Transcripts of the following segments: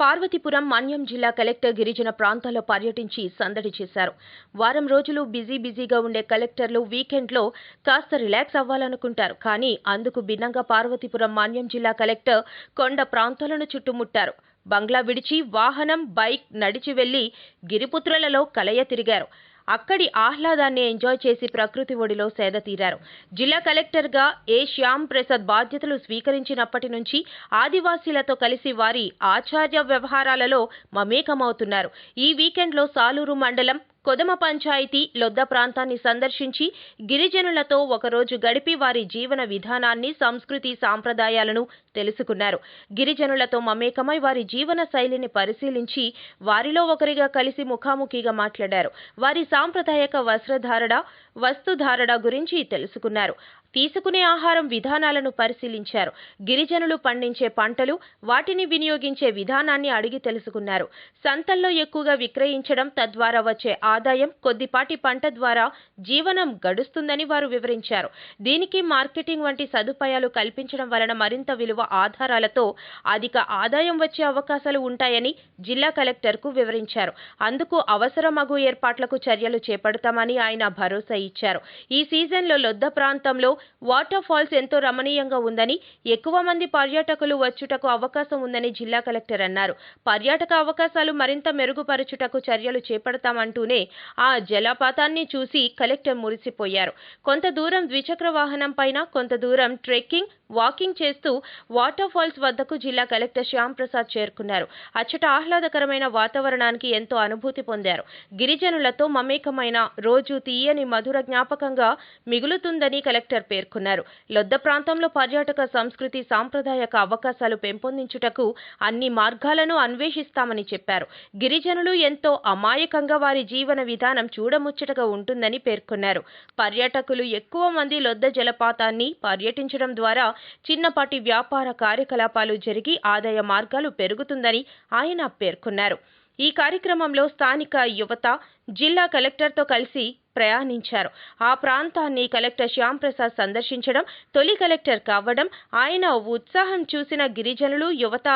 పార్వతీపురం మన్యం జిల్లా కలెక్టర్ గిరిజన ప్రాంతాల్లో పర్యటించి సందడి చేశారు. వారం రోజులు బిజీ బిజీగా ఉండే కలెక్టర్లు వీకెండ్లో కాస్త రిలాక్స్ అవ్వాలనుకుంటారు. కానీ అందుకు భిన్నంగా పార్వతీపురం మన్యం జిల్లా కలెక్టర్ కొండ ప్రాంతాలను చుట్టుముట్టారు. బంగ్లా విడిచి వాహనం బైక్ నడిచి వెళ్ళి గిరిపుత్రులలో కలయ తిరిగారు. అక్కడి ఆహ్లాదాన్ని ఎంజాయ్ చేసి ప్రకృతి ఒడిలో సేద తీరారు. జిల్లా కలెక్టర్గా ఏ శ్యామ్ ప్రసాద్ బాధ్యతలు స్వీకరించినప్పటి నుంచి ఆదివాసీలతో కలిసి వారి ఆచార్య వ్యవహారాలలో మమేకమవుతున్నారు. ఈ వీకెండ్లో సాలూరు మండలం కొదమ పంచాయతీ లొద్ద ప్రాంతాన్ని సందర్శించి గిరిజనులతో ఒకరోజు గడిపి వారి జీవన విధానాన్ని సంస్కృతి సాంప్రదాయాలను తెలుసుకున్నారు. గిరిజనులతో మమేకమై వారి జీవన శైలిని పరిశీలించి వారిలో ఒకరిగా కలిసి ముఖాముఖిగా మాట్లాడారు. వారి సాంప్రదాయక వస్త్రధారణ వస్తుధారణ గురించి తెలుసుకున్నారు. తీసుకునే ఆహారం విధానాలను పరిశీలించారు. గిరిజనులు పండించే పంటలు వాటిని వినియోగించే విధానాన్ని అడిగి తెలుసుకున్నారు. సంతల్లో ఎక్కువగా విక్రయించడం తద్వారా వచ్చే ఆదాయం కొద్దిపాటి పంట ద్వారా జీవనం గడుస్తుందని వారు వివరించారు. దీనికి మార్కెటింగ్ వంటి సదుపాయాలు కల్పించడం వలన మరింత విలువ ఆధారాలతో అధిక ఆదాయం వచ్చే అవకాశాలు ఉంటాయని జిల్లా కలెక్టర్కు వివరించారు. అందుకు అవసరమగు ఏర్పాట్లకు చర్యలు చేపడతామని ఆయన భరోసా ఇచ్చారు. ఈ సీజన్లో లొద్ద ప్రాంతంలో వాటర్ ఫాల్స్ ఎంతో రమణీయంగా ఉందని ఎక్కువ మంది పర్యాటకులు వచ్చుటకు అవకాశం ఉందని జిల్లా కలెక్టర్ అన్నారు. పర్యాటక అవకాశాలు మరింత మెరుగుపరచుటకు చర్యలు చేపడతామంటూనే ఆ జలపాతాన్ని చూసి కలెక్టర్ మురిసిపోయారు. కొంత దూరం ద్విచక్ర వాహనం పైన కొంత దూరం ట్రెక్కింగ్ వాకింగ్ చేస్తూ వాటర్ ఫాల్స్ వద్దకు జిల్లా కలెక్టర్ శ్యామ్ ప్రసాద్ చేరుకున్నారు. అచ్చట ఆహ్లాదకరమైన వాతావరణానికి ఎంతో అనుభూతి పొందారు. గిరిజనులతో మమేకమైన రోజు తీయని మధుర జ్ఞాపకంగా మిగులుతుందని కలెక్టర్ పేర్కొన్నారు. లొద్ద ప్రాంతంలో పర్యాటక సంస్కృతి సాంప్రదాయక అవకాశాలు పెంపొందించుటకు అన్ని మార్గాలను అన్వేషిస్తామని చెప్పారు. గిరిజనులు ఎంతో అమాయకంగా వారి జీవన విధానం చూడముచ్చటగా ఉంటుందని పేర్కొన్నారు. పర్యాటకులు ఎక్కువ మంది లొద్ద జలపాతాన్ని పర్యటించడం ద్వారా చిన్నపాటి వ్యాపార కార్యకలాపాలు జరిగి ఆదాయ మార్గాలు పెరుగుతుందని ఆయన పేర్కొన్నారు. ఈ కార్యక్రమంలో స్థానిక యువత జిల్లా కలెక్టర్తో కలిసి ప్రయాణించారు. ఆ ప్రాంతాన్ని కలెక్టర్ శ్యామ్ ప్రసాద్ సందర్శించడం తొలి కలెక్టర్ కావడం ఆయన ఉత్సాహం చూసిన గిరిజనులు యువత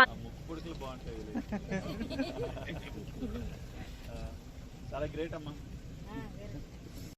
చాలా గ్రేట్ అమ్మా